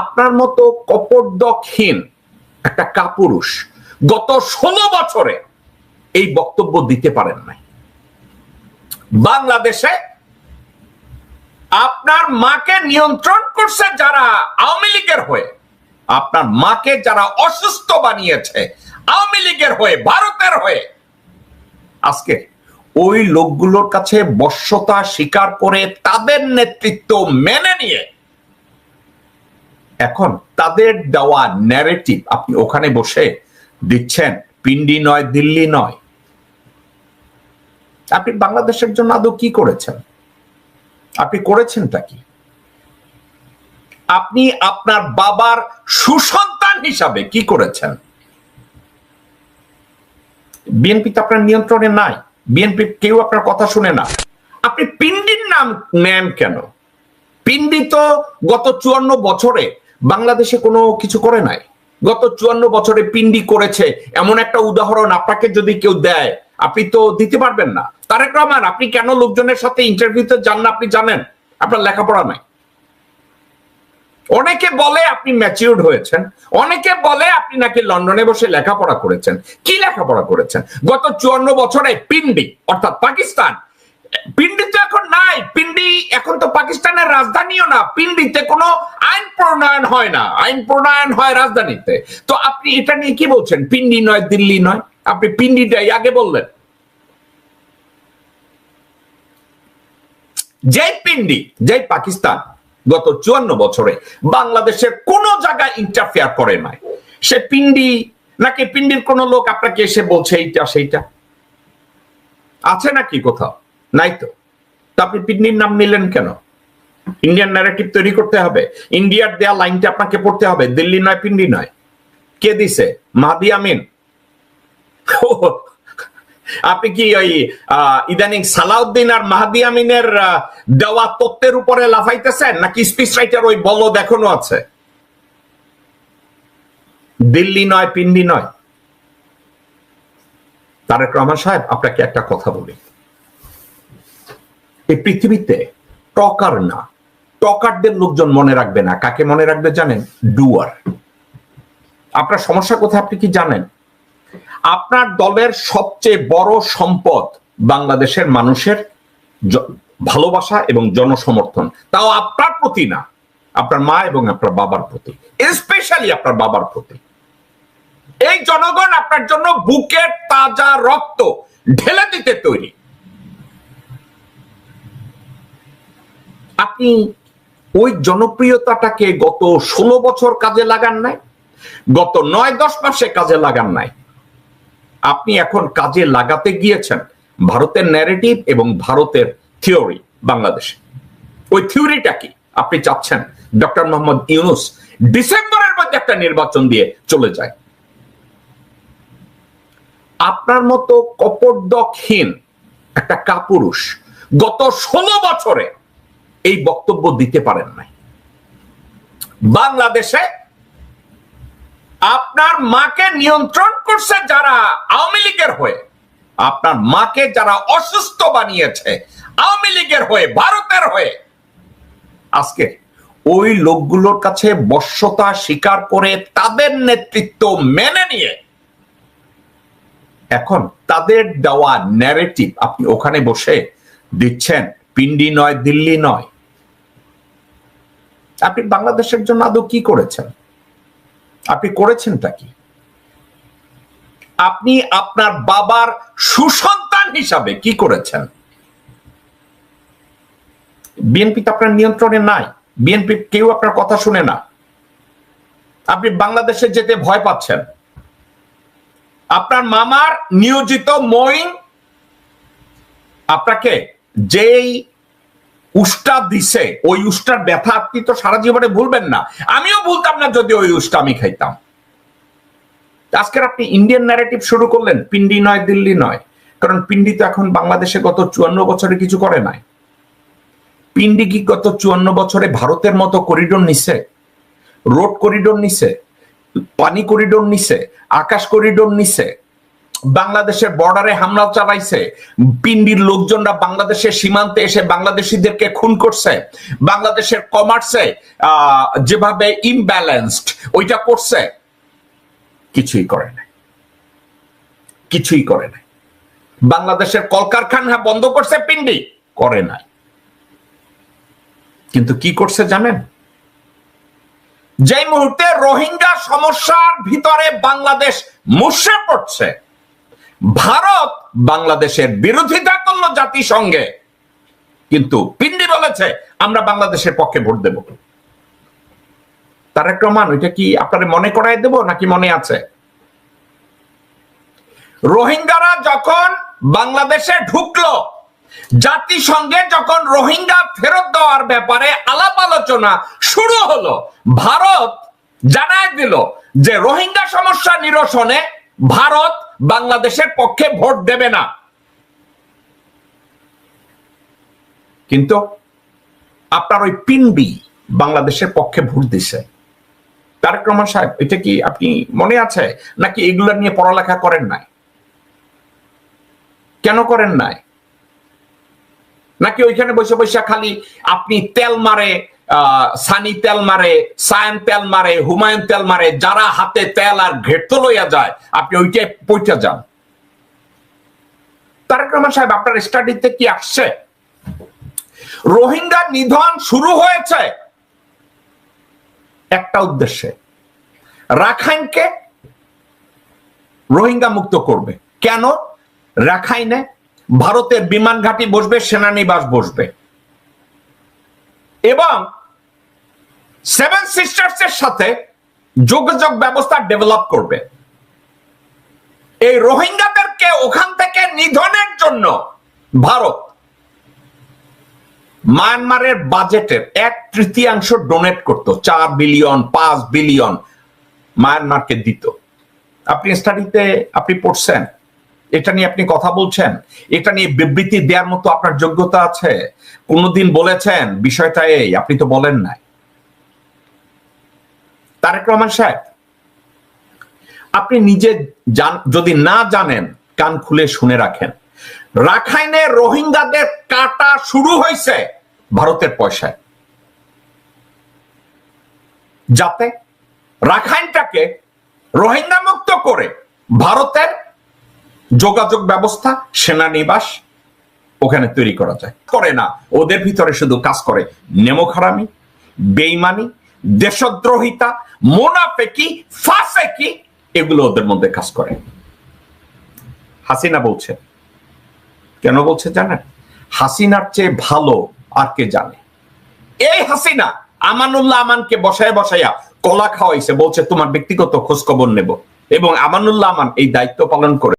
আপনার মতো কপর্দকহীন একটা কাপুরুষ গত ষোলো বছরে এই বক্তব্য দিতে পারেন নাই। বাংলাদেশে আপনার মাকে নিয়ন্ত্রণ করছে যারা আওয়ামী লীগের হয়ে, আপনার মাকে যারা অসুস্থ বানিয়েছে আওয়ামী লীগের হয়ে, ভারতের হয়ে। আজকে ওই লোকগুলোর কাছে বশ্যতা স্বীকার করে তাদের নেতৃত্ব মেনে নিয়ে এখন তাদের দেওয়া ন্যারেটিভ আপনি ওখানে বসে দিচ্ছেন, পিন্ডি নয়, দিল্লি নয়। আপনি বাংলাদেশের জন্য আদৌ কি করেছেন? আপনি করেছেনটা কি? আপনি আপনার বাবার সুসন্তান হিসাবে কি করেছেন? বিএনপি তো আপনার নিয়ন্ত্রণে নাই। বিএনপি কেউ আপনার কথা শুনে না। আপনি পিন্ডির নাম নেন কেন? পিন্ডি তো গত চুয়ান্ন বছরে বাংলাদেশে কোনো কিছু করে নাই। গত চুয়ান্ন বছরে পিন্ডি করেছে। এমন একটা উদাহরণ আপনাকে যদি কেউ দেয়, আপনি তো দিতে পারবেন না। তারেক রহমান, আপনি কেন লোকজনের সাথে ইন্টারভিউতে যান না? আপনি জানেন, আপনার লেখাপড়া নাই। অনেকে বলে আপনি ম্যাচিউর্ড হয়েছেন। অনেকে বলে আপনি নাকি লন্ডনে বসে লেখাপড়া করেছেন। কি লেখাপড়া করেছেন? গত চুয়ান্ন বছরে পিন্ডি, অর্থাৎ পাকিস্তান পিন্ডি তো এখন নাই। পিন্ডি এখন তো পাকিস্তানের রাজধানীও না। পিন্ডিতে কোনো আইন প্রণয়ন হয় না। আইন প্রণয়ন হয় রাজধানীতে তো আপনি এটা নিয়ে কি বলছেন? পিন্ডি নয়, দিল্লি নয়? আপনি পিন্ডিটাই আগে বললেন। যে পিন্ডি যে পাকিস্তান গত চুয়ান্ন বছরে বাংলাদেশের কোন জায়গায় ইন্টারফেয়ার করে নাই। সে পিন্ডি নাকি পিন্ডির কোন লোক আপনাকে এসে বলছে এইটা, সেইটা? আছে নাকি কোথাও? নাই তো আপনি পিন্ডির নাম নিলেন কেন? ইন্ডিয়ান ন্যারেটিভ তৈরি করতে হবে। ইন্ডিয়ার দেয়া লাইনটা আপনাকে পড়তে হবে। দিল্লি নয়, পিন্ডি নয়। কে দিছে? মাহাদি আমিন। আপনি কি ওই ইদানিং সালাউদ্দিন আর মাহাদি আমিনের দেওয়া তত্ত্বের উপরে লাফাইতেছেন? নাকি স্পিচ রাইটার ওই বল দেখানো আছে? দিল্লি নয়, পিন্ডি নয়। তারেক রহমান সাহেব, আপনাকে একটা কথা বলি। এই পৃথিবীতে টকার না। টকারদের লোকজন মনে রাখবে না। কাকে মনে রাখবে জানেন? ডুয়ার। আপনার সমস্যা কোথায় আপনি কি জানেন? আপনার দলের সবচেয়ে বড় সম্পদ বাংলাদেশের মানুষের ভালোবাসা এবং জনসমর্থন। তাও আপনার প্রতি না। আপনার মা এবং আপনার বাবার প্রতি। স্পেশালি আপনার বাবার প্রতি। এই জনগণ আপনার জন্য বুকের তাজা রক্ত ঢেলে দিতে তৈরি। আপনি ওই জনপ্রিয়তাটাকে গত ষোলো বছর কাজে লাগান নাই, গত নয় দশ মাসে কাজে লাগান নাই। আপনি এখন কাজে লাগাতে গিয়েছেন ভারতের ন্যারেটিভ এবং ভারতের থিওরি বাংলাদেশে। ওই থিওরিটা কি? আপনি চাচ্ছেন ডক্টর মোহাম্মদ ইউনুস ডিসেম্বরের মধ্যে একটা নির্বাচন দিয়ে চলে যায়। আপনার মতো কপর্দকহীন একটা কাপুরুষ গত ষোলো বছরে এই বক্তব্য দিতে পারেন নাই। বাংলাদেশে আপনার মাকে নিয়ন্ত্রণ করছে যারা আওয়ামী লীগের হয়ে, আপনার মাকে যারা অসুস্থ বানিয়েছে আওয়ামী লীগের হয়ে, ভারতের হয়ে। আজকে ওই লোকগুলোর কাছে বশ্যতা স্বীকার করে তাদের নেতৃত্ব মেনে নিয়ে এখন তাদের দেওয়া ন্যারেটিভ আপনি ওখানে বসে দিচ্ছেন, পিন্ডি নয়, দিল্লি নয় আপনি বাংলাদেশের জন্য আদৌ কি করেছেন? আপনি করেছেনটা কি? আপনি আপনার বাবার সুসন্তান হিসাবে কি করেছেন? বিএনপি তো আপনার নিয়ন্ত্রণে নাই। বিএনপি কেউ আপনার কথা শুনে না। আপনি বাংলাদেশে যেতে ভয় পাচ্ছেন। আপনার মামার নিয়োজিত মইন আপনাকে যেই উষ্টা দিছে, ওই উষ্টার ব্যথা আপনি তো সারা জীবনে ভুলবেন না। আমিও ভুলতাম না যদি ওই উষ্টা আমি খাইতাম। আজকের আপনি ইন্ডিয়ান ন্যারেটিভ শুরু করলেন, পিন্ডি নয়, দিল্লি নয়। কারণ পিন্ডি তো এখন বাংলাদেশে গত চুয়ান্ন বছরে কিছু করে নাই। পিন্ডি কি গত চুয়ান্ন বছরে ভারতের মতো করিডোর নিছে? রোড করিডোর নিছে? পানি করিডোর নিছে? আকাশ করিডোর নিছে? বাংলাদেশের বর্ডারে হামলা চালাইছে। পিন্ডির লোকজনরা বাংলাদেশের সীমান্তে এসে বাংলাদেশিদেরকে খুন করছে। বাংলাদেশের কমার্সে যেভাবে ইমব্যালেন্সড ওইটা করছে, কিছুই করে নাই। কিছুই করে নাই। বাংলাদেশের কলকারখানা বন্ধ করছে পিন্ডি, করে নাই। কিন্তু কি করছে জানেন? যে মুহূর্তে রোহিঙ্গা সমস্যার ভিতরে বাংলাদেশ মুশে পড়ছে ভারত বাংলাদেশের বিরোধিতা করল জাতিসংঘে। কিন্তু পিন্ডি বলেছে, আমরা বাংলাদেশের পক্ষে ভোট দেব। তারেক রহমান, ওইটা কি আপনার মনে করাই দেব নাকি মনে আছে? রোহিঙ্গারা যখন বাংলাদেশে ঢুকলো, জাতিসংঘে যখন রোহিঙ্গা ফেরত দেওয়ার ব্যাপারে আলাপ আলোচনা শুরু হলো, ভারত জানায় দিল যে রোহিঙ্গা সমস্যা নিরসনে ভারত বাংলাদেশের পক্ষে ভোট দেবে না। কিন্তু আপনার ওই পিন্ডি বাংলাদেশের পক্ষে ভোট দিছে। তারেক রহমান সাহেব, এটা কি আপনি মনে আছে? নাকি এগুলা নিয়ে পড়ালেখা করেন নাই? কেন করেন নাই? নাকি ওইখানে বসে বসে খালি আপনি তেল মারে সানি তেল মারে সায়ান তেল মারে, হুমায়ুন তেল মারে, যারা হাতে তেল আর ঘেটতো লইয়া যায়, আপনি ওইটাই পইটা যান। তারেক রহমান সাহেব, আপনার স্টাডিতে কি আসছে? রোহিঙ্গা নিধন শুরু হয়েছে। একটা উদ্দেশ্যে, রাখাইনকে রোহিঙ্গা মুক্ত করবে। কেন? রাখাইনে ভারতের বিমান ঘাঁটি বসবে, সেনানিবাস বসবে। এবং সেভেন সিস্টার্স এর সাথে যোগাযোগ ব্যবস্থা ডেভেলপ করবে। এই রোহিঙ্গাদেরকে ওখান থেকে নিধনের জন্য ভারত মায়ানমারের বাজেটের এক তৃতীয়াংশ ডোনেট করত। চার বিলিয়ন পাঁচ বিলিয়ন মায়ানমারকে দিত। আপনি স্টাডিতে আপনি পড়ছেন, এটা নিয়ে আপনি কথা বলছেন, এটা নিয়ে বিবৃতি দেওয়ার মতো আপনার যোগ্যতা আছে। কোনদিন বলেছেন, বিষয়টা এই, আপনি তো বলেন নাই। তারেক রহমান সাহেব, আপনি নিজে যদি না জানেন, কান খুলে শুনে রাখেন। রাখাইনে রোহিঙ্গাদের কাটা শুরু হয়েছে ভারতের পয়সায়। যাতে রাখাইনটাকে রোহিঙ্গা মুক্ত করে ভারতের যোগাযোগ ব্যবস্থা, সেনানিবাস ওখানে তৈরি করা যায়। করে না, ওদের ভিতরে শুধু কাজ করে নেমোখারামি বেইমানি দেশদ্রোহিতা, মোনাফেকি, ফাসেকি, এগুলো ওদের মধ্যে কাজ করে। হাসিনা বলছে। কেন বলছে জানেন? হাসিনার চেয়ে ভালো আর কে জানে? এই হাসিনা আমানুল্লাহ আমানকে বসায় বসাইয়া কলা খাওয়াইছে, বলছে, তোমার ব্যক্তিগত খোঁজ খবর নেব। এবং আমানুল্লাহ আমান এই দায়িত্ব পালন করে